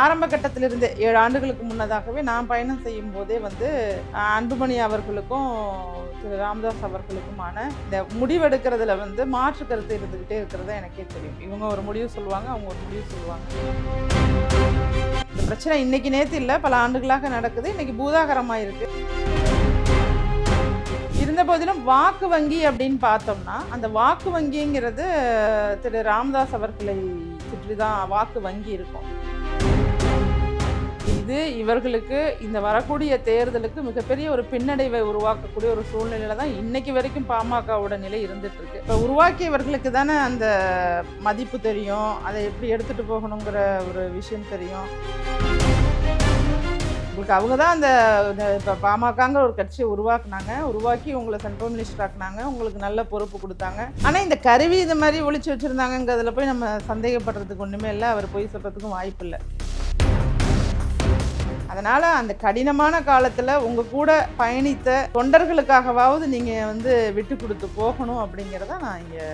ஆரம்ப கட்டத்திலிருந்தே ஏழு ஆண்டுகளுக்கு முன்னதாகவே நான் பயணம் செய்யும் போதே வந்து அன்புமணி அவர்களுக்கும் திரு ராமதாஸ் அவர்களுக்குமான இந்த முடிவெடுக்கிறதுல வந்து மாற்று கருத்து இருந்துக்கிட்டே இருக்கிறதா எனக்கே தெரியும். இவங்க ஒரு முடிவு சொல்லுவாங்க அவங்க ஒரு முடிவு சொல்லுவாங்க. இந்த பிரச்சனை இன்னைக்கு நேத்து இல்லை பல ஆண்டுகளாக நடக்குது. இன்னைக்கு பூதாகரமாக இருக்கு இருந்த போதிலும் வாக்கு வங்கி அப்படின்னு பார்த்தோம்னா அந்த வாக்கு வங்கிங்கிறது திரு ராமதாஸ் அவர்களை சுற்றி தான் வாக்கு வங்கி இருக்கும். இது இவர்களுக்கு இந்த வரக்கூடிய தேர்தலுக்கு மிகப்பெரிய ஒரு பின்னடைவை உருவாக்கக்கூடிய ஒரு சூழ்நிலையில தான் இன்னைக்கு வரைக்கும் பாமகவோட நிலை இருந்துட்டு இருக்கு இப்போ உருவாக்கியவர்களுக்கு தானே அந்த மதிப்பு தெரியும். அதை எப்படி எடுத்துட்டு போகணுங்கிற ஒரு விஷயம் தெரியும். உங்களுக்கு அவங்க தான் அந்த இப்போ பாமகங்கிற ஒரு கட்சியை உருவாக்குனாங்க. உருவாக்கி உங்களை சென்ட்ரல் மினிஸ்டர் ஆக்குனாங்க. உங்களுக்கு நல்ல பொறுப்பு கொடுத்தாங்க. ஆனால் இந்த கருவி இது மாதிரி ஒழிச்சு வச்சுருந்தாங்கங்கிறதுல போய் நம்ம சந்தேகப்படுறதுக்கு ஒன்றுமே இல்லை. அவர் போய் சொல்கிறதுக்கும் வாய்ப்பு இல்லை. அதனால் அந்த கடினமான காலத்தில் உங்கள் கூட பயணித்த தொண்டர்களுக்காகவாவது நீங்கள் வந்து விட்டு கொடுத்து போகணும் அப்படிங்கிறத நான் இங்கே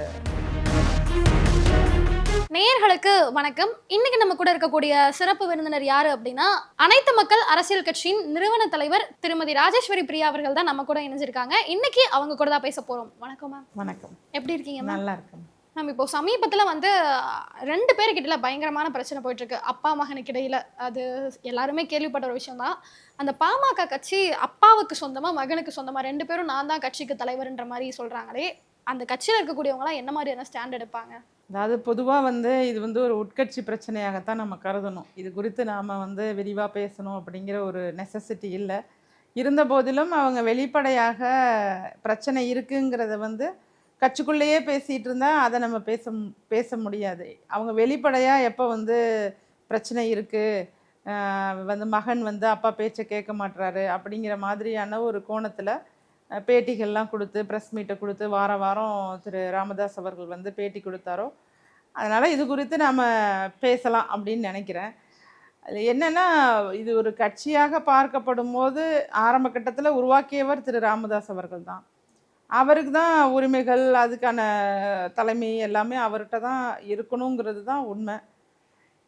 நேயர்களுக்கு வணக்கம். இன்னைக்கு நம்ம கூட இருக்கக்கூடிய சிறப்பு விருந்தினர் யாரு அப்படின்னா அனைத்து மக்கள் அரசியல் கட்சியின் நிறுவன தலைவர் திருமதி ராஜேஸ்வரி பிரியா அவர்கள் தான் நம்ம கூட இணைஞ்சிருக்காங்க. இன்னைக்கு அவங்க கூட தான் பேச போறோம். வணக்கம் மேம் வணக்கம். எப்படி இருக்கீங்க நல்லா இருக்கேன். நம்ம இப்போ சமீபத்தில் வந்து ரெண்டு பேருக்கிட்ட பயங்கரமான பிரச்சனை போயிட்டு இருக்கு அப்பா மகனுக்கு இடையில அது எல்லாருமே கேள்விப்பட்ட ஒரு விஷயம் தான் அந்த பாமக கட்சி அப்பாவுக்கு சொந்தமா மகனுக்கு சொந்தமா ரெண்டு பேரும் நான் தான் கட்சிக்கு தலைவர்ன்ற மாதிரி சொல்றாங்களே அந்த கட்சியில் இருக்கக்கூடியவங்களாம் என்ன மாதிரியான ஸ்டாண்ட் எடுப்பாங்க? அதாவது பொதுவாக வந்து இது வந்து ஒரு உட்கட்சி பிரச்சனையாகத்தான் நம்ம கருதணும். இது குறித்து நாம் வந்து விரிவாக பேசணும் அப்படிங்கிற ஒரு நெசசிட்டி இல்லை. இருந்த போதிலும் அவங்க வெளிப்படையாக பிரச்சனை இருக்குங்கிறத வந்து கட்சிக்குள்ளேயே பேசிகிட்டு இருந்தால் அதை நம்ம பேச பேச முடியாது. அவங்க வெளிப்படையாக எப்போ வந்து பிரச்சனை இருக்குது வந்து மகன் வந்து அப்பா பேச்சை கேட்க மாட்டுறாரு அப்படிங்கிற மாதிரியான ஒரு கோணத்தில் பேட்டிகள்லாம் கொடுத்து ப்ரெஸ் மீட்டை கொடுத்து வார வாரம் திரு ராமதாஸ் அவர்கள் வந்து பேட்டி கொடுத்தாரோ அதனால் இது குறித்து நாம் பேசலாம் அப்படின்னு நினைக்கிறேன். அது என்னென்னா இது ஒரு கட்சியாக பார்க்கப்படும் போது ஆரம்ப கட்டத்தில் உருவாக்கியவர் திரு ராமதாஸ் அவர்கள் தான். அவருக்கு தான் உரிமைகள் அதுக்கான தலைமை எல்லாமே அவர்கிட்ட தான் இருக்கணுங்கிறது தான் உண்மை.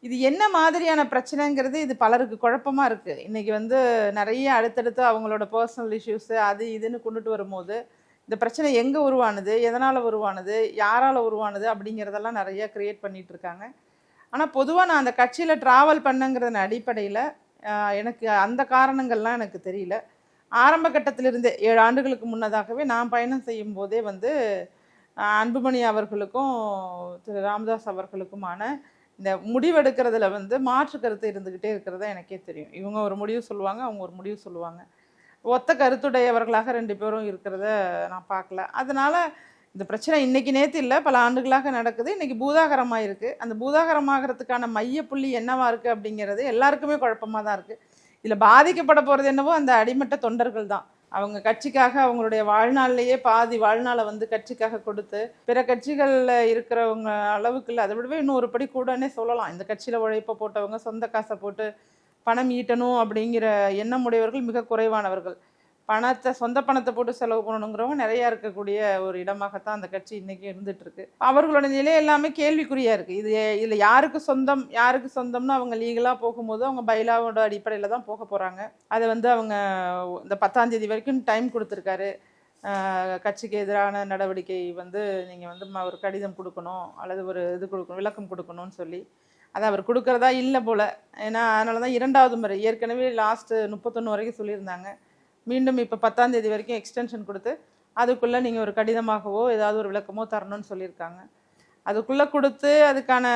இது என்ன மாதிரியான பிரச்சனைங்கிறது இது பலருக்கு குழப்பமாக இருக்குது இன்றைக்கி வந்து நிறைய அடுத்தடுத்து அவங்களோட பர்சனல் இஷ்யூஸு அது இதுன்னு கொண்டுட்டு வரும்போது இந்த பிரச்சனை எங்கே உருவானது எதனால் உருவானது யாரால் உருவானது அப்படிங்கிறதெல்லாம் நிறைய க்ரியேட் பண்ணிகிட்ருக்காங்க ஆனால் பொதுவாக நான் அந்த கட்சியில் ட்ராவல் பண்ணுங்கிறதன் அடிப்படையில் எனக்கு அந்த காரணங்கள்லாம் எனக்கு தெரியல. ஆரம்ப கட்டத்திலிருந்தே ஏழு ஆண்டுகளுக்கு முன்னதாகவே நான் பயணம் செய்யும் போதே வந்து அன்புமணி அவர்களுக்கும் திரு ராமதாஸ் அவர்களுக்குமான இந்த முடிவெடுக்கிறதுல வந்து மாற்று கருத்து இருந்துக்கிட்டே இருக்கிறதா எனக்கே தெரியும். இவங்க ஒரு முடிவு சொல்லுவாங்க அவங்க ஒரு முடிவு சொல்லுவாங்க. ஒத்த கருத்துடையவர்களாக ரெண்டு பேரும் இருக்கிறத நான் பார்க்கல. அதனால் இந்த பிரச்சனை இன்னைக்கு நேற்று இல்லை பல ஆண்டுகளாக நடக்குது. இன்னைக்கு பூதாகரமாக இருக்குது அந்த பூதாகரமாகறதுக்கான மையப்புள்ளி என்னவாக இருக்குது அப்படிங்கிறது எல்லாருக்குமே குழப்பமாக தான் இருக்குது இதில் பாதிக்கப்பட போகிறது என்னவோ அந்த அடிமட்ட தொண்டர்கள் தான். அவங்க கட்சிக்காக அவங்களுடைய வாழ்நாள்லேயே பாதி வாழ்நாளை வந்து கட்சிக்காக கொடுத்து பிற கட்சிகளில் இருக்கிறவங்க அளவுக்கு இல்லை அதை விடவே இன்னும் ஒரு படி கூடனே சொல்லலாம். இந்த கட்சியில் உழைப்பை போட்டவங்க சொந்த காசை போட்டு பணம் ஈட்டணும் அப்படிங்கிற எண்ணம் உடையவர்கள் மிக குறைவானவர்கள். பணத்தை சொந்த பணத்தை போட்டு செலவு பண்ணணுங்கிறவங்க நிறையா இருக்கக்கூடிய ஒரு இடமாகத்தான் அந்த கட்சி இன்னைக்கு இருந்துட்டு இருக்கு அவர்களோட நிலை எல்லாமே கேள்விக்குறியா இருக்கு. இது இதில் யாருக்கு சொந்தம் யாருக்கு சொந்தம்னு அவங்க லீகலாக போகும்போது அவங்க பைலாவோட அடிப்படையில் தான் போக போகிறாங்க அதை வந்து அவங்க இந்த பத்தாம் தேதி வரைக்கும் டைம் கொடுத்துருக்காரு. கட்சிக்கு எதிரான நடவடிக்கை வந்து நீங்கள் வந்து ம- ஒரு கடிதம் கொடுக்கணும் அல்லது ஒரு இது கொடுக்கணும் விளக்கம் கொடுக்கணும்னு சொல்லி. அதை அவர் கொடுக்குறதா இல்லை போல். ஏன்னா அதனால தான் இரண்டாவது முறை ஏற்கனவே லாஸ்ட்டு முப்பத்தொன்று வரைக்கும் சொல்லியிருந்தாங்க. மீண்டும் இப்போ பத்தாம் தேதி வரைக்கும் எக்ஸ்டென்ஷன் கொடுத்து அதுக்குள்ளே நீங்கள் ஒரு கடிதமாகவோ ஏதாவது ஒரு விளக்கமோ தரணும்னு சொல்லியிருக்காங்க. அதுக்குள்ளே கொடுத்து அதுக்கான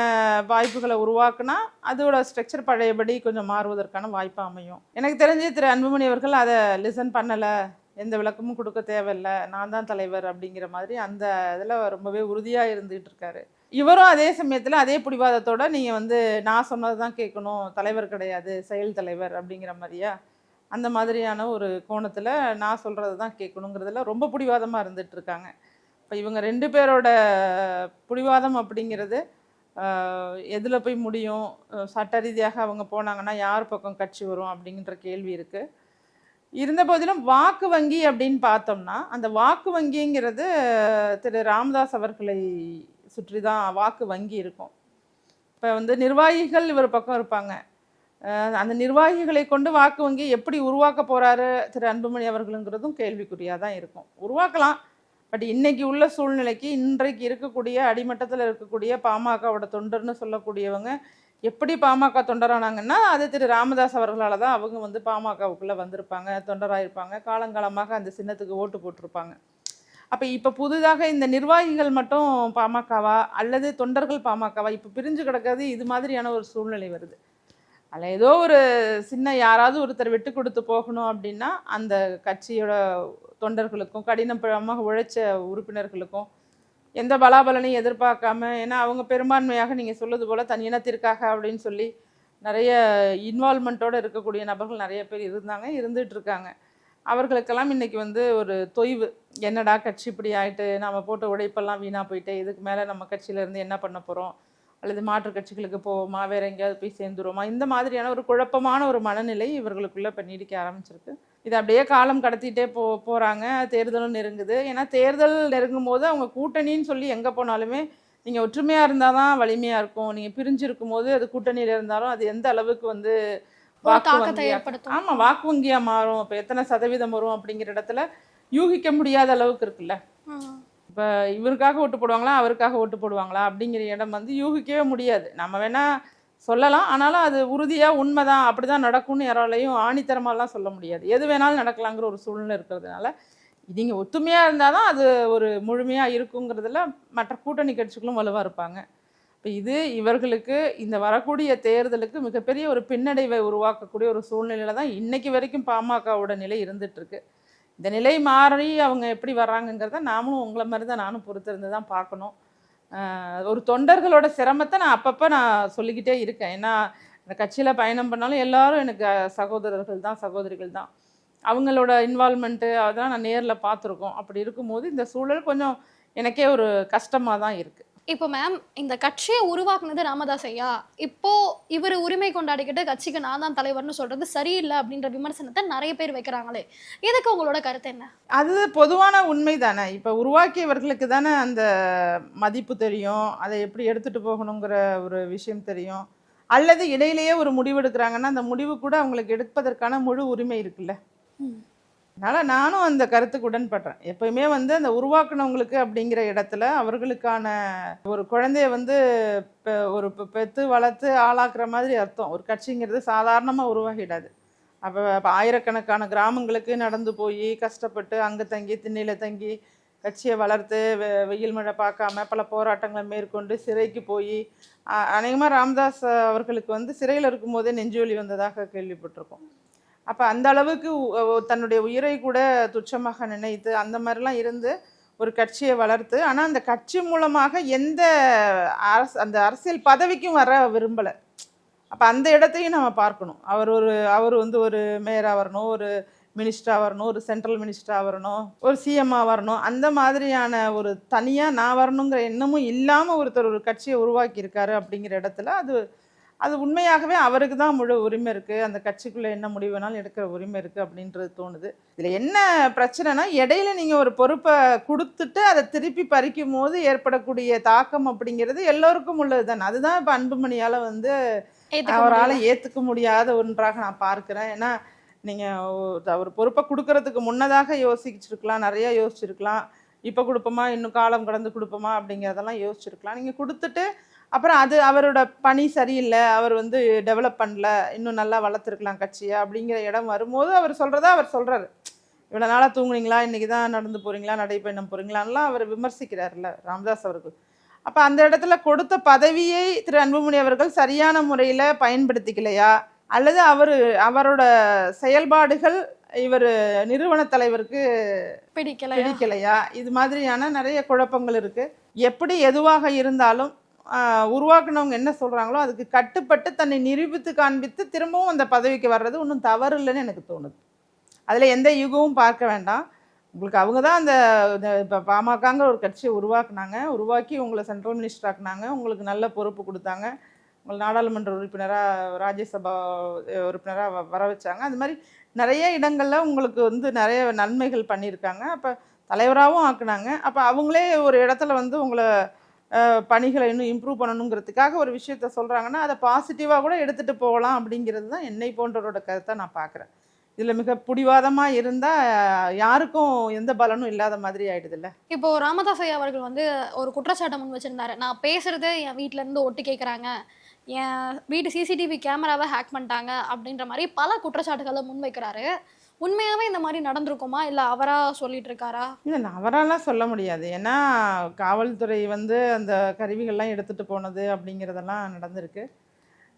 வாய்ப்புகளை உருவாக்குனா அதோட ஸ்ட்ரக்சர் பழையபடி கொஞ்சம் மாறுவதற்கான வாய்ப்பு அமையும். எனக்கு தெரிஞ்சு திரு அன்புமணி அவர்கள் அதை லிசன் பண்ணலை. எந்த விளக்கமும் கொடுக்க தேவையில்லை. நான் தான் தலைவர் அப்படிங்கிற மாதிரி அந்த இதில் ரொம்பவே உறுதியாக இருந்துகிட்டு இருக்காரு. இவரும் அதே சமயத்தில் அதே பிடிவாதத்தோடு நீங்கள் வந்து நான் சொன்னது தான் கேட்கணும். தலைவர் கிடையாது செயல் தலைவர் அப்படிங்கிற மாதிரியா? அந்த மாதிரியான ஒரு கோணத்தில் நான் சொல்கிறது தான் கேட்கணுங்கிறதுல ரொம்ப பிடிவாதமாக இருந்துட்டு இருக்காங்க. இப்போ இவங்க ரெண்டு பேரோட பிடிவாதம் அப்படிங்கிறது எதில் போய் முடியும்? சட்ட ரீதியாக அவங்க போனாங்கன்னா யார் பக்கம் கட்சி வரும் அப்படிங்கிற கேள்வி இருக்குது இருந்த போதிலும் வாக்கு வங்கி அப்படின்னு பார்த்தோம்னா அந்த வாக்கு வங்கிங்கிறது திரு ராமதாஸ் அவர்களை சுற்றி தான் வாக்கு வங்கி இருக்கும். இப்போ வந்து நிர்வாகிகள் இவர் பக்கம் இருப்பாங்க. அந்த நிர்வாகிகளை கொண்டு வாக்கு வங்கி எப்படி உருவாக்க போகிறாரு திரு அன்புமணி அவர்களுங்கிறதும் கேள்விக்குறியாக தான் இருக்கும். உருவாக்கலாம். பட் இன்றைக்கி உள்ள சூழ்நிலைக்கு இன்றைக்கு இருக்கக்கூடிய அடிமட்டத்தில் இருக்கக்கூடிய பாமகவோட தொண்டர்னு சொல்லக்கூடியவங்க எப்படி பாமக தொண்டரானாங்கன்னா அது திரு ராமதாஸ் அவர்களால் தான் அவங்க வந்து பாமகவுக்குள்ளே வந்திருப்பாங்க தொண்டராயிருப்பாங்க. காலங்காலமாக அந்த சின்னத்துக்கு ஓட்டு போட்டிருப்பாங்க. அப்போ இப்போ புதிதாக இந்த நிர்வாகிகள் மட்டும் பாமகவா அல்லது தொண்டர்கள் பாமகவா? இப்போ பிரிஞ்சு கிடக்கிறது இது மாதிரியான ஒரு சூழ்நிலை வருது. அதில் ஏதோ ஒரு சின்ன யாராவது ஒருத்தர் விட்டு கொடுத்து போகணும் அப்படின்னா அந்த கட்சியோட தொண்டர்களுக்கும் கடினமாக உழைச்ச உறுப்பினர்களுக்கும் எந்த பலாபலனையும் எதிர்பார்க்காம ஏன்னா அவங்க பெரும்பான்மையாக நீங்கள் சொல்வது போல் தனியினத்திற்காக அப்படின்னு சொல்லி நிறைய இன்வால்மெண்ட்டோடு இருக்கக்கூடிய நபர்கள் நிறைய பேர் இருந்தாங்க இருந்துகிட்டு இருக்காங்க அவர்களுக்கெல்லாம் இன்னைக்கு வந்து ஒரு தொய்வு. என்னடா கட்சி இப்படி ஆகிட்டு நம்ம போட்ட உழைப்பெல்லாம் வீணாக போயிட்டு இதுக்கு மேலே நம்ம கட்சியிலேருந்து என்ன பண்ண போகிறோம் அல்லது மாற்று கட்சிகளுக்கு போவோமா? வேற எங்கேயாவது போய் சேர்ந்துருவோமா? இந்த மாதிரியான ஒரு குழப்பமான ஒரு மனநிலை இவர்களுக்குள்ள இப்போ நீடிக்க ஆரம்பிச்சிருக்கு. இது அப்படியே காலம் கடத்திட்டே போ போகிறாங்க தேர்தலும் நெருங்குது. ஏன்னா தேர்தல் நெருங்கும் போது அவங்க கூட்டணின்னு சொல்லி எங்கே போனாலுமே நீங்கள் ஒற்றுமையாக இருந்தால் தான் வலிமையாக இருக்கும். நீங்கள் பிரிஞ்சு இருக்கும்போது அது கூட்டணியில் இருந்தாலும் அது எந்த அளவுக்கு வந்து வாக்கு வங்கியா- ஏற்படுத்தும். ஆமா வாக்கு வங்கியா மாறும். இப்போ எத்தனை சதவீதம் வரும் அப்படிங்கிற இடத்துல யூகிக்க முடியாத அளவுக்கு இருக்குல்ல. இப்போ இவருக்காக ஓட்டு போடுவாங்களா அவருக்காக ஓட்டு போடுவாங்களா அப்படிங்கிற இடம் வந்து யூகிக்கவே முடியாது. நம்ம வேணால் சொல்லலாம். ஆனாலும் அது உறுதியாக உண்மை தான் அப்படி தான் நடக்கும்னு யாராலையும் ஆணித்தரமாலாம் சொல்ல முடியாது. எது வேணாலும் நடக்கலாங்கிற ஒரு சூழ்நிலை இருக்கிறதுனால இதுங்க ஒத்துமையாக இருந்தால் தான் அது ஒரு முழுமையாக இருக்குங்கிறதுல மற்ற கூட்டணி கட்சிகளும் வலுவாக இருப்பாங்க. இப்போ இது இவர்களுக்கு இந்த வரக்கூடிய தேர்தலுக்கு மிகப்பெரிய ஒரு பின்னடைவை உருவாக்கக்கூடிய ஒரு சூழ்நிலையில் தான் இன்றைக்கி வரைக்கும் பாமகவோட நிலை இருந்துகிட்ருக்கு இந்த நிலை மாறி அவங்க எப்படி வர்றாங்கங்கிறத நாமளும் உங்களை மாதிரி தான் நானும் பொறுத்திருந்து தான் பார்க்கணும். ஒரு தொண்டர்களோட சிரமத்தை நான் அப்பப்போ நான் சொல்லிக்கிட்டே இருக்கேன். ஏன்னா இந்த கட்சியில் பயணம் பண்ணாலும் எல்லாரும் எனக்கு சகோதரர்கள் தான் சகோதரிகள் தான். அவங்களோட இன்வால்மெண்ட்டு அதெல்லாம் நான் நேரில் பார்த்துருக்கோம். அப்படி இருக்கும்போது இந்த சூழல் கொஞ்சம் எனக்கே ஒரு கஷ்டமாக தான் இருக்குது இப்போ மேம் இந்த கட்சியை உருவாக்குனது ராமதாஸ் ஐயா இப்போ இவர் உரிமை கொண்டாடிக்கிட்டு கட்சிக்கு நான் தான் தலைவர்னு சொல்றது சரியில்லை அப்படின்ற விமர்சனத்தை நிறைய பேர் வைக்கிறாங்களே. இதுக்கு உங்களோட கருத்து என்ன? அது பொதுவான உண்மை தானே இப்போ உருவாக்கியவர்களுக்கு தானே அந்த மதிப்பு தெரியும். அதை எப்படி எடுத்துகிட்டு போகணுங்கிற ஒரு விஷயம் தெரியும். அல்லது இடையிலேயே ஒரு முடிவு எடுக்கிறாங்கன்னா அந்த முடிவு கூட அவங்களுக்கு எடுப்பதற்கான முழு உரிமை இருக்குல்ல. அதனால் நானும் அந்த கருத்துக்கு உடன்படுறேன். எப்பயுமே வந்து அந்த உருவாக்குனவங்களுக்கு அப்படிங்கிற இடத்துல அவர்களுக்கான ஒரு குழந்தைய வந்து பெ- ஒரு பெற்று பெத்து வளர்த்து ஆளாக்குற மாதிரி அர்த்தம். ஒரு கட்சிங்கிறது சாதாரணமாக உருவாகிடாது. அப்போ ஆயிரக்கணக்கான கிராமங்களுக்கு நடந்து போய் கஷ்டப்பட்டு அங்கே தங்கி திண்ணையில் தங்கி கட்சியை வளர்த்து வெ வெயில் மழை பார்க்காம பல போராட்டங்களை மேற்கொண்டு சிறைக்கு போய் அநேகமாக ராமதாஸ் அவர்களுக்கு வந்து சிறையில் இருக்கும்போதே நெஞ்சுவலி வந்ததாக கேள்விப்பட்டிருக்கோம். அப்போ அந்த அளவுக்கு தன்னுடைய உயிரை கூட துச்சமாக நினைத்து அந்த மாதிரிலாம் இருந்து ஒரு கட்சியை வளர்த்து ஆனால் அந்த கட்சி மூலமாக எந்த அரசு அந்த அரசியல் பதவிக்கும் வர விரும்பலை. அப்போ அந்த இடத்தையும் நம்ம பார்க்கணும். அவர் ஒரு அவர் வந்து ஒரு மேயராக வரணும் ஒரு மினிஸ்டராக வரணும் ஒரு சென்ட்ரல் மினிஸ்டராக வரணும் ஒரு சிஎம்மாக வரணும். அந்த மாதிரியான ஒரு தனியாக நான் வரணுங்கிற எண்ணமும் இல்லாமல் ஒருத்தர் ஒரு கட்சியை உருவாக்கியிருக்காரு அப்படிங்கிற இடத்துல அது அது உண்மையாகவே அவருக்கு தான் முழு உரிமை இருக்குது அந்த கட்சிக்குள்ளே என்ன முடிவு வேணாலும் எடுக்கிற உரிமை இருக்குது அப்படின்றது தோணுது. இதில் என்ன பிரச்சனைனா இடையில நீங்கள் ஒரு பொறுப்பை கொடுத்துட்டு அதை திருப்பி பறிக்கும் போது ஏற்படக்கூடிய தாக்கம் அப்படிங்கிறது எல்லோருக்கும் உள்ளது தானே. அதுதான் இப்போ அன்புமணியால் வந்து அவரால். ஏற்றுக்க முடியாத ஒன்றாக நான் பார்க்குறேன். ஏன்னா நீங்கள் அவர் பொறுப்பை கொடுக்கறதுக்கு முன்னதாக யோசிச்சிருக்கலாம் நிறைய யோசிச்சிருக்கலாம். இப்போ கொடுப்போமா? இன்னும் காலம் கடந்து கொடுப்போமா? அப்படிங்கிறதெல்லாம் யோசிச்சிருக்கலாம். நீங்கள் கொடுத்துட்டு அப்புறம் அது அவரோட பணி சரியில்லை அவர் வந்து டெவலப் பண்ணல இன்னும் நல்லா வளர்த்துருக்கலாம் கட்சியை அப்படிங்கிற இடம் வரும்போது அவர் சொல்கிறத அவர் சொல்கிறாரு இவ்வளோ நாளாக தூங்குனீங்களா? இன்றைக்கி தான் நடந்து போகிறீங்களா நடைப்பயணம் போகிறீங்களான்லாம் அவர் விமர்சிக்கிறார்ல ராமதாஸ் அவர்கள். அப்போ அந்த இடத்துல கொடுத்த பதவியை திரு அன்புமணி அவர்கள் சரியான முறையில் பயன்படுத்திக்கலையா? அல்லது அவர் அவரோட செயல்பாடுகள் இவர் நிறுவன தலைவருக்கு பிடிக்கல பிடிக்கலையா? இது மாதிரியான நிறைய குழப்பங்கள் இருக்கு. எப்படி எதுவாக இருந்தாலும் உருவாக்குனவங்க என்ன சொல்கிறாங்களோ அதுக்கு கட்டுப்பட்டு தன்னை நிரூபித்து காண்பித்து திரும்பவும் அந்த பதவிக்கு வர்றது ஒன்றும் தவறு இல்லைன்னு எனக்கு தோணுது. அதில் எந்த யுகமும் பார்க்க வேண்டாம். உங்களுக்கு அவங்க தான் அந்த இப்போ பாமகங்கிற ஒரு கட்சியை உருவாக்குனாங்க. உருவாக்கி உங்களை சென்ட்ரல் மினிஸ்டர் ஆக்குனாங்க. உங்களுக்கு நல்ல பொறுப்பு கொடுத்தாங்க. உங்களை நாடாளுமன்ற உறுப்பினராக ராஜ்யசபா உறுப்பினராக வர வச்சாங்க. அது மாதிரி நிறைய இடங்களில் உங்களுக்கு வந்து நிறைய நன்மைகள் பண்ணியிருக்காங்க. அப்போ தலைவராகவும் ஆக்குனாங்க. அப்போ அவங்களே ஒரு இடத்துல வந்து உங்களை பணிகளை இன்னும் இம்ப்ரூவ் பண்ணணுங்கிறதுக்காக ஒரு விஷயத்த சொல்கிறாங்கன்னா அதை பாசிட்டிவாக கூட எடுத்துகிட்டு போகலாம் அப்படிங்கிறது தான் என்னை போன்றவரோட கருத்தை நான் பார்க்குறேன் இதில் மிக பிடிவாதமாக இருந்தால் யாருக்கும் எந்த பலனும் இல்லாத மாதிரி ஆயிடுதுல்ல? இப்போ ராமதாஸ் ஐயா அவர்கள் வந்து ஒரு குற்றச்சாட்டை முன் வச்சிருந்தாரு. நான் பேசுறது என் வீட்டிலேருந்து இருந்து ஒட்டு கேட்குறாங்க என் வீட்டு சிசிடிவி கேமராவை ஹேக் பண்ணிட்டாங்க அப்படின்ற மாதிரி பல குற்றச்சாட்டுகளை முன்வைக்கிறாரு. உண்மையாகவே இந்த மாதிரி நடந்திருக்குமா? இல்லை அவராக சொல்லிட்டு இருக்காரா இல்லை அவரெல்லாம் அவராலாம் சொல்ல முடியாது. ஏன்னா காவல்துறை வந்து அந்த கருவிகள்லாம் எடுத்துகிட்டு போனது அப்படிங்கிறதெல்லாம் நடந்திருக்கு.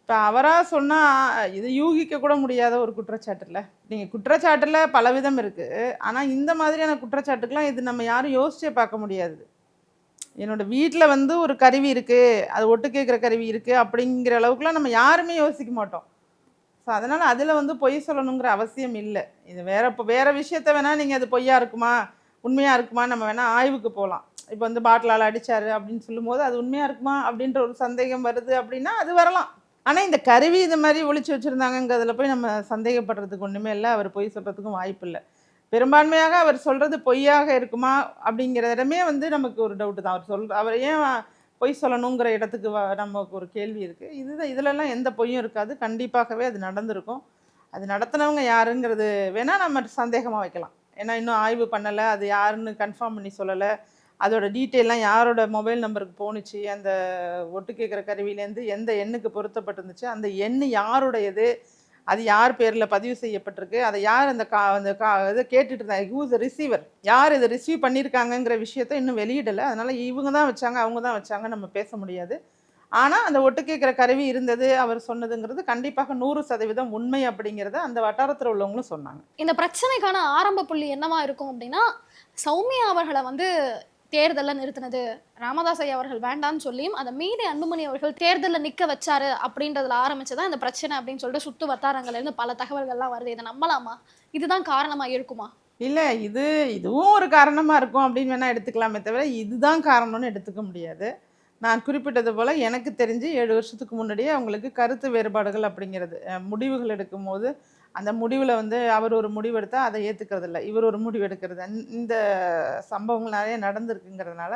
இப்போ அவராக சொன்னால் இது யூகிக்க கூட முடியாத ஒரு குற்றச்சாட்டில். நீங்கள் குற்றச்சாட்டில் பலவிதம் இருக்குது ஆனால் இந்த மாதிரியான குற்றச்சாட்டுக்கெலாம் இது நம்ம யாரும் யோசிச்சே பார்க்க முடியாது. என்னோட வீட்டில் வந்து ஒரு கருவி இருக்குது அது ஒட்டு கேட்குற கருவி இருக்குது அப்படிங்கிற அளவுக்குலாம் நம்ம யாருமே யோசிக்க மாட்டோம். ஸோ அதனால் அதில் வந்து பொய் சொல்லணுங்கிற அவசியம் இல்லை. இது வேறு இப்போ வேறு விஷயத்த வேணால் நீங்கள் அது பொய்யா இருக்குமா உண்மையாக இருக்குமா நம்ம வேணால் ஆய்வுக்கு போகலாம் இப்போ வந்து பாட்டிலால் அடித்தார் அப்படின்னு சொல்லும்போது அது உண்மையாக இருக்குமா அப்படின்ற ஒரு சந்தேகம் வருது அப்படின்னா அது வரலாம். ஆனால் இந்த கருவி இது மாதிரி ஒழிச்சு வச்சுருந்தாங்கங்கிறதுல போய் நம்ம சந்தேகப்படுறதுக்கு ஒன்றுமே இல்லை. அவர் பொய் சொல்கிறதுக்கும் வாய்ப்பு இல்லை. பெரும்பான்மையாக அவர் சொல்கிறது பொய்யாக இருக்குமா அப்படிங்கிற இடமே வந்து நமக்கு ஒரு டவுட்டு தான். அவர் சொல் அவர் ஏன் பொய் சொல்லணுங்கிற இடத்துக்கு வ- நமக்கு ஒரு கேள்வி இருக்குது இது இதிலெல்லாம் எந்த பொய்யும் இருக்காது. கண்டிப்பாகவே அது நடந்திருக்கும். அது நடத்தினவங்க யாருங்கிறது வேணால் நம்ம சந்தேகமாக வைக்கலாம். ஏன்னா இன்னும் ஆய்வு பண்ணலை அது யாருன்னு கன்ஃபார்ம் பண்ணி சொல்லலை. அதோட டீட்டெயிலாம் யாரோட மொபைல் நம்பருக்கு போணுச்சு அந்த ஒட்டு கேட்குற கருவியிலேருந்து எந்த எண்ணுக்கு பொருத்தப்பட்டிருந்துச்சு அந்த எண் யாருடையது அது யார் பேரில் பதிவு செய்யப்பட்டிருக்கு? அதை யார் அந்த கா அந்த கா இதை கேட்டுட்டு இருந்தாங்க யூஸ் ரிசீவர் யார் இதை ரிசீவ் பண்ணியிருக்காங்கங்கிற விஷயத்த இன்னும் வெளியிடலை. அதனால் இவங்க தான் வச்சாங்க அவங்க தான் வச்சாங்க நம்ம பேச முடியாது. ஆனால் அந்த ஒட்டு கேட்குற கருவி இருந்தது அவர் சொன்னதுங்கிறது கண்டிப்பாக நூறு சதவீதம் உண்மை அப்படிங்கிறத அந்த வட்டாரத்தில் உள்ளவங்களும் சொன்னாங்க. இந்த பிரச்சனைக்கான ஆரம்ப புள்ளி என்னவா இருக்கும் அப்படின்னா சௌமியா அவர்களை வந்து தேர்தலை நிறுத்தினது. ராமதாஸ் ஐயா அவர்கள் வேண்டாம்னு சொல்லியும் அதை மீறி அன்புமணி அவர்கள் தேர்தலில் நிற்க வச்சாரு அப்படின்றதுல ஆரம்பிச்சதான் இந்த பிரச்சனை அப்படின்னு சொல்லிட்டு சுத்து வட்டாரங்கள்லேருந்து பல தகவல்கள்லாம் வருது. இதை நம்பலாமா? இதுதான் காரணமாக இருக்குமா? இல்லை இது இதுவும் ஒரு காரணமாக இருக்கும் அப்படின்னு வேணால் எடுத்துக்கலாமே தவிர இதுதான் காரணம்னு எடுத்துக்க முடியாது. நான் குறிப்பிட்டது போல் எனக்கு தெரிஞ்சு ஏழு வருஷத்துக்கு முன்னாடியே அவங்களுக்கு கருத்து வேறுபாடுகள் அப்படிங்கிறது முடிவுகள் முடிவுகள் எடுக்கும்போது அந்த முடிவில் வந்து அவர் ஒரு முடிவு எடுத்தால் அதை ஏற்றுக்கிறது இல்லை இவர் ஒரு முடிவு எடுக்கிறது. இந்த- சம்பவங்கள் நிறைய நடந்திருக்குங்கிறதுனால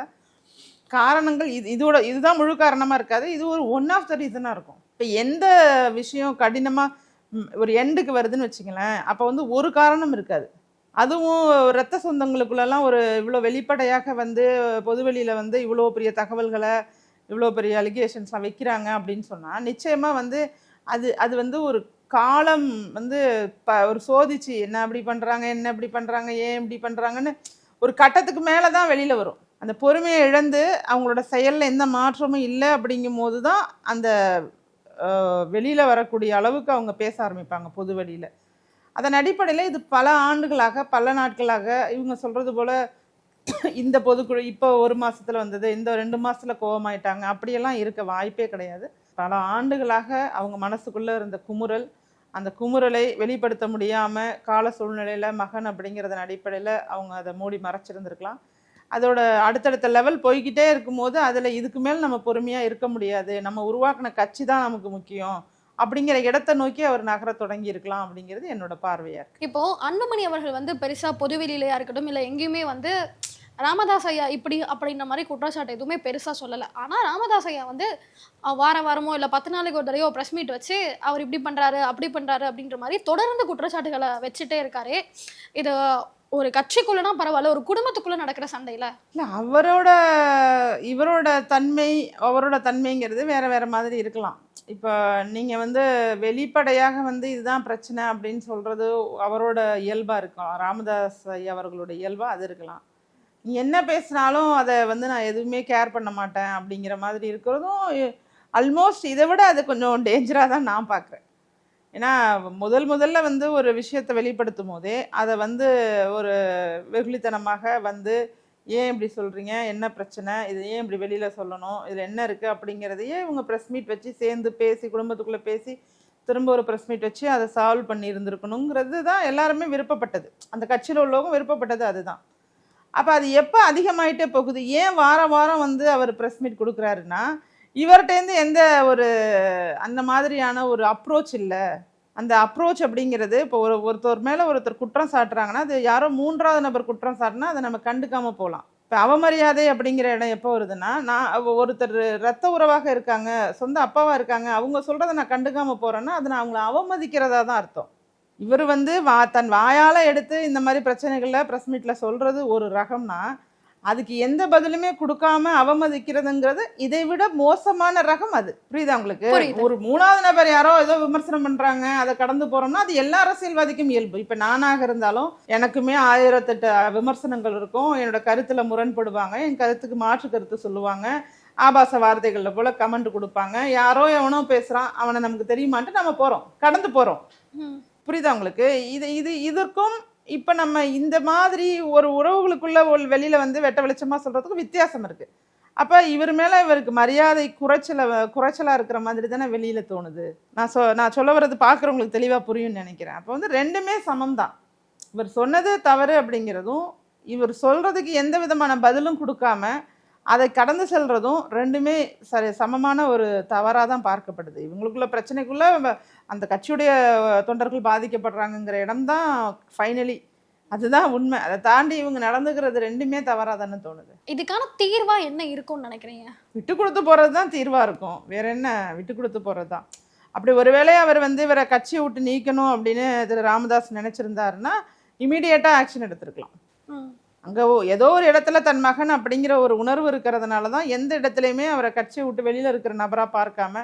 காரணங்கள் இது இதோட இதுதான் முழு காரணமாக இருக்காது. இது ஒரு ஒன் ஆஃப் த ரீசனாக இருக்கும். இப்போ எந்த விஷயம் கடினமாக ஒரு எண்டுக்கு வருதுன்னு வச்சுங்களேன் அப்போ வந்து ஒரு காரணம் இருக்காது. அதுவும் இரத்த சொந்தங்களுக்குள்ளெல்லாம் ஒரு இவ்வளோ வெளிப்படையாக வந்து பொதுவெளியில் வந்து இவ்வளோ பெரிய தகவல்களை இவ்வளோ பெரிய அலிகேஷன்ஸ்லாம் வைக்கிறாங்க அப்படின்னு சொன்னால் நிச்சயமாக வந்து அது அது வந்து ஒரு காலம் வந்து ப ஒரு சோதிச்சு என்ன அப்படி பண்ணுறாங்க என்ன இப்படி பண்ணுறாங்க ஏன் இப்படி பண்ணுறாங்கன்னு ஒரு கட்டத்துக்கு மேலே தான் வெளியில் வரும். அந்த பொறுமையை இழந்து அவங்களோட செயலில் எந்த மாற்றமும் இல்லை அப்படிங்கும் போது தான் அந்த வெளியில் வரக்கூடிய அளவுக்கு அவங்க பேச ஆரம்பிப்பாங்க பொது வெளியில். அதன் அடிப்படையில் இது பல ஆண்டுகளாக பல நாட்களாக இவங்க சொல்கிறது போல் இந்த பொதுக்குழு இப்போ ஒரு மாதத்தில் வந்தது இந்த ரெண்டு மாதத்தில் கோபமாயிட்டாங்க அப்படியெல்லாம் இருக்க வாய்ப்பே கிடையாது. பல ஆண்டுகளாக அவங்க மனசுக்குள்ளே இருந்த குமுறல் அந்த குமுறலை வெளிப்படுத்த முடியாமல் கால சூழ்நிலையில் மகன் அப்படிங்கிறதன் அடிப்படையில் அவங்க அதை மூடி மறைச்சிருந்துருக்கலாம். அதோட அடுத்தடுத்த லெவல் போய்கிட்டே இருக்கும்போது அதில் இதுக்கு மேல் நம்ம பொறுமையாக இருக்க முடியாது. நம்ம உருவாக்கின கட்சி தான் நமக்கு முக்கியம். அப்படிங்கிற இடத்தை நோக்கி அவர் நகர தொடங்கி இருக்கலாம் அப்படிங்கிறது என்னோட பார்வையாக இருக்கு. இப்போ அன்புமணி அவர்கள் வந்து பெருசா பொதுவெளியிலையா இருக்கட்டும் இல்லை எங்கேயுமே வந்து ராமதாஸ் ஐயா இப்படி அப்படின்ற மாதிரி குற்றச்சாட்டு எதுவுமே பெருசாக சொல்லலை. ஆனால் ராமதாஸ் ஐயா வந்து வார வாரமோ இல்லை பத்து நாளைக்கு ஒரு தடையோ ப்ரெஸ் மீட் வச்சு அவர் இப்படி பண்ணுறாரு அப்படி பண்ணுறாரு அப்படின்ற மாதிரி தொடர்ந்து குற்றச்சாட்டுகளை வச்சுட்டே இருக்காரு. இது ஒரு கட்சிக்குள்ளனா பரவாயில்ல ஒரு குடும்பத்துக்குள்ள நடக்கிற சண்டையில. இல்லை அவரோட இவரோட தன்மை அவரோட தன்மைங்கிறது வேற வேற மாதிரி இருக்கலாம். இப்போ நீங்கள் வந்து வெளிப்படையாக வந்து இதுதான் பிரச்சனை அப்படின்னு சொல்கிறது அவரோட இயல்பாக இருக்கும் ராமதாஸ் ஐயா அவர்களோட இயல்பாக அது இருக்கலாம். என்ன பேசினாலும் அதை வந்து நான் எதுவுமே கேர் பண்ண மாட்டேன் அப்படிங்கிற மாதிரி இருக்கிறதும் ஆல்மோஸ்ட் இதை விட அது கொஞ்சம் டேஞ்சராக தான் நான் பார்க்குறேன். ஏன்னா முதல் முதல்ல வந்து ஒரு விஷயத்தை வெளிப்படுத்தும் போதே அதை வந்து ஒரு வெகுளித்தனமாக வந்து ஏன் இப்படி சொல்கிறீங்க என்ன பிரச்சனை? இது ஏன் இப்படி வெளியில் சொல்லணும்? இதில் என்ன இருக்குது அப்படிங்கிறதையே இவங்க ப்ரெஸ் மீட் வச்சு சேர்ந்து பேசி குடும்பத்துக்குள்ளே பேசி திரும்ப ஒரு ப்ரெஸ் மீட் வச்சு அதை சால்வ் பண்ணி இருந்திருக்கணுங்கிறது தான் எல்லாருமே விருப்பப்பட்டது. அந்த கட்சியில் உள்ளவங்க விருப்பப்பட்டது அதுதான். அப்போ அது எப்போ அதிகமாயிட்டே போகுது? ஏன் வாரம் வாரம் வந்து அவர் ப்ரெஸ் மீட் கொடுக்குறாருன்னா இவர்கிட்டேருந்து எந்த ஒரு அந்த மாதிரியான ஒரு அப்ரோச் இல்லை. அந்த அப்ரோச் அப்படிங்கிறது இப்போ ஒரு ஒருத்தர் மேலே ஒருத்தர் குற்றம் சாட்டுறாங்கன்னா அது யாரோ மூன்றாவது நபர் குற்றம் சாட்டினா அதை நம்ம கண்டுக்காமல் போகலாம். இப்போ அவமரியாதை அப்படிங்கிற இடம் எப்போ வருதுன்னா நான் ஒருத்தர் ரத்த உறவாக இருக்காங்க சொந்த அப்பாவாக இருக்காங்க அவங்க சொல்கிறத நான் கண்டுக்காமல் போகிறேன்னா அது நான் அவங்கள அவமதிக்கிறதா தான் அர்த்தம். இவர் வந்து வா தன் வாயால் எடுத்து இந்த மாதிரி பிரச்சனைகளில் ப்ரெஸ் மீட்டில் சொல்கிறது ஒரு ரகம்னா அதுக்கு எந்த பதிலுமே கொடுக்காம அவமதிக்கிறதுங்கிறது இதை விட மோசமான ரகம் அது. புரியுதா உங்களுக்கு. ஒரு மூணாவது நபர் யாரோ ஏதோ விமர்சனம் பண்றாங்க அதை கடந்து போறோம்னா அது எல்லா அரசியல்வாதிக்கும் இயல்பு. இப்ப நானாக இருந்தாலும் எனக்குமே ஆயிரத்தெட்டு விமர்சனங்கள் இருக்கும். என்னோட கருத்துல முரண்படுவாங்க என் கருத்துக்கு மாற்று கருத்து சொல்லுவாங்க. ஆபாச வார்த்தைகள்ல போல கமெண்ட் கொடுப்பாங்க. யாரோ எவனோ பேசுறான் அவனை நமக்கு தெரியுமான்ட்டு நம்ம போறோம் கடந்து போறோம். புரியுதா உங்களுக்கு? இது இது இதற்கும் இப்போ நம்ம இந்த மாதிரி ஒரு உறவுகளுக்குள்ள ஒரு வெளியில் வந்து வெட்ட வெளிச்சமாக சொல்கிறதுக்கும் வித்தியாசம் இருக்குது அப்போ இவர் மேலே இவருக்கு மரியாதை குறைச்சலை குறைச்சலாக இருக்கிற மாதிரி தானே வெளியில் தோணுது. நான் சொ நான் சொல்ல வர்றது பார்க்குறவங்களுக்கு தெளிவாக புரியும்னு நினைக்கிறேன். அப்போ வந்து ரெண்டுமே சமம் தான். இவர் சொன்னது தவறு அப்படிங்கிறதும் இவர் சொல்கிறதுக்கு எந்த விதமான பதிலும் கொடுக்காம அதை கடந்து செல்றதும் ரெண்டுமே சரி சமமான ஒரு தவறாக தான் பார்க்கப்படுது. இவங்களுக்குள்ள பிரச்சனைக்குள்ள அந்த கட்சியுடைய தொண்டர்கள் பாதிக்கப்படுறாங்கங்கிற இடம் தான் ஃபைனலி அதுதான் உண்மை. அதை தாண்டி இவங்க நடந்துக்கிறது ரெண்டுமே தவறாக தானே தோணுது. இதுக்கான தீர்வா என்ன இருக்கும்னு நினைக்கிறீங்க? விட்டு கொடுத்து போகிறது தான் தீர்வாக இருக்கும். வேற என்ன? விட்டு கொடுத்து போகிறது தான். அப்படி ஒருவேளை அவர் வந்து இவரை கட்சியை விட்டு நீக்கணும் அப்படின்னு திரு ராமதாஸ் நினச்சிருந்தாருன்னா இமீடியட்டாக ஆக்ஷன் எடுத்திருக்கலாம். அங்கே ஏதோ ஒரு இடத்துல தன் மகன் அப்படிங்கிற ஒரு உணர்வு இருக்கிறதுனால தான் எந்த இடத்துலையுமே அவரை கட்சியை விட்டு வெளியில் இருக்கிற நபராக பார்க்காம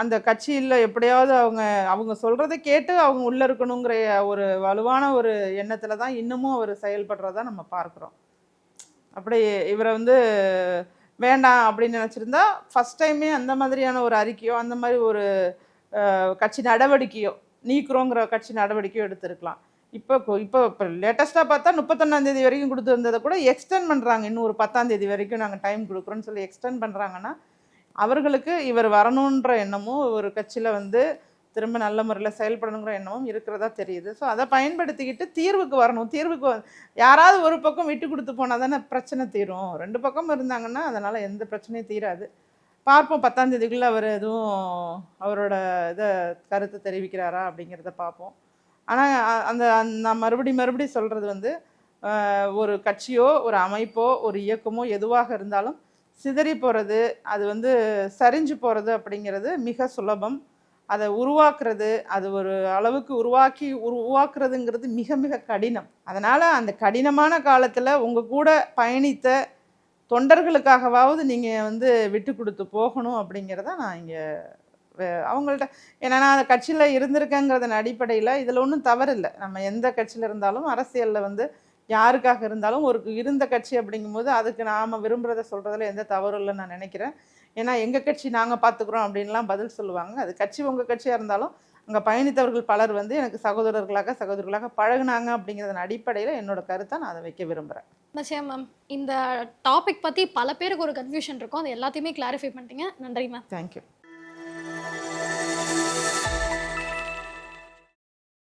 அந்த கட்சியில் எப்படியாவது அவங்க அவங்க சொல்கிறத கேட்டு அவங்க உள்ளே இருக்கணுங்கிற ஒரு வலுவான ஒரு எண்ணத்தில் தான் இன்னமும் அவர் செயல்படுறதா நம்ம பார்க்குறோம். அப்படி இவரை வந்து வேண்டாம் அப்படின்னு நினச்சிருந்தா ஃபஸ்ட் டைமே அந்த மாதிரியான ஒரு அறிக்கையோ அந்த மாதிரி ஒரு கட்சி நடவடிக்கையோ நீக்குறோங்கிற கட்சி நடவடிக்கையோ எடுத்திருக்கலாம். இப்போ இப்போ இப்போ லேட்டஸ்ட்டாக பார்த்தா முப்பத்தொன்னாந்தேதி வரைக்கும் கொடுத்து வந்ததை கூட எக்ஸ்டெண்ட் பண்ணுறாங்க இன்னும் ஒரு பத்தாந்தேதி வரைக்கும் நாங்கள் டைம் கொடுக்குறோன்னு சொல்லி எக்ஸ்டெண்ட் பண்ணுறாங்கன்னா அவர்களுக்கு இவர் வரணுன்ற எண்ணமும் ஒரு கட்சியில் வந்து திரும்ப நல்ல முறையில் செயல்படணுங்கிற எண்ணமும் இருக்கிறதா தெரியுது. ஸோ அதை பயன்படுத்திக்கிட்டு தீர்வுக்கு வரணும். தீர்வுக்கு யாராவது ஒரு பக்கம் விட்டு கொடுத்து போனால் தானே பிரச்சனை தீரும். ரெண்டு பக்கம் இருந்தாங்கன்னா அதனால் எந்த பிரச்சனையும் தீராது. பார்ப்போம் பத்தாம் தேதிக்குள்ளே அவர் எதுவும் அவரோட இதை கருத்தை தெரிவிக்கிறாரா அப்படிங்கிறத பார்ப்போம். ஆனால் அந்த நான் மறுபடி மறுபடி சொல்கிறது வந்து ஒரு கட்சியோ ஒரு அமைப்போ ஒரு இயக்கமோ எதுவாக இருந்தாலும் சிதறி போகிறது அது வந்து சரிஞ்சு போகிறது அப்படிங்கிறது மிக சுலபம். அதை உருவாக்குறது அது ஒரு அளவுக்கு உருவாக்கி உருவாக்குறதுங்கிறது மிக மிக கடினம். அதனால் அந்த கடினமான காலத்தில் உங்கள் கூட பயணித்த தொண்டர்களுக்காகவாவது நீங்கள் வந்து விட்டு கொடுத்து போகணும் அப்படிங்கிறத நான் இங்கே அவங்கள்ட்ட ஏன்னா நான் அந்த கட்சியில் இருந்திருக்கேங்கிறதன் அடிப்படையில் இதில் ஒன்றும் தவறு இல்லை நம்ம எந்த கட்சியில் இருந்தாலும் அரசியலில் வந்து யாருக்காக இருந்தாலும் ஒரு இருந்த கட்சி அப்படிங்கும்போது அதுக்கு நாம் விரும்புகிறத சொல்கிறதுல எந்த தவறும் இல்லைன்னு நான் நினைக்கிறேன். ஏன்னா எங்கள் கட்சி நாங்கள் பார்த்துக்குறோம் அப்படின்லாம் பதில் சொல்லுவாங்க. அது கட்சி உங்கள் கட்சியாக இருந்தாலும் அங்கே பயணித்தவர்கள் பலர் வந்து எனக்கு சகோதரர்களாக சகோதரர்களாக பழகுனாங்க அப்படிங்கிறதன் அடிப்படையில் என்னோட கருத்தை நான் அதை வைக்க விரும்புகிறேன் நிச்சயம் மேம். இந்த டாபிக் பத்தி பல பேருக்கு ஒரு கன்ஃபியூஷன் இருக்கும். அது எல்லாத்தையுமே கிளாரிஃபை பண்ணிட்டீங்க. நன்றி மேம். தேங்க்யூ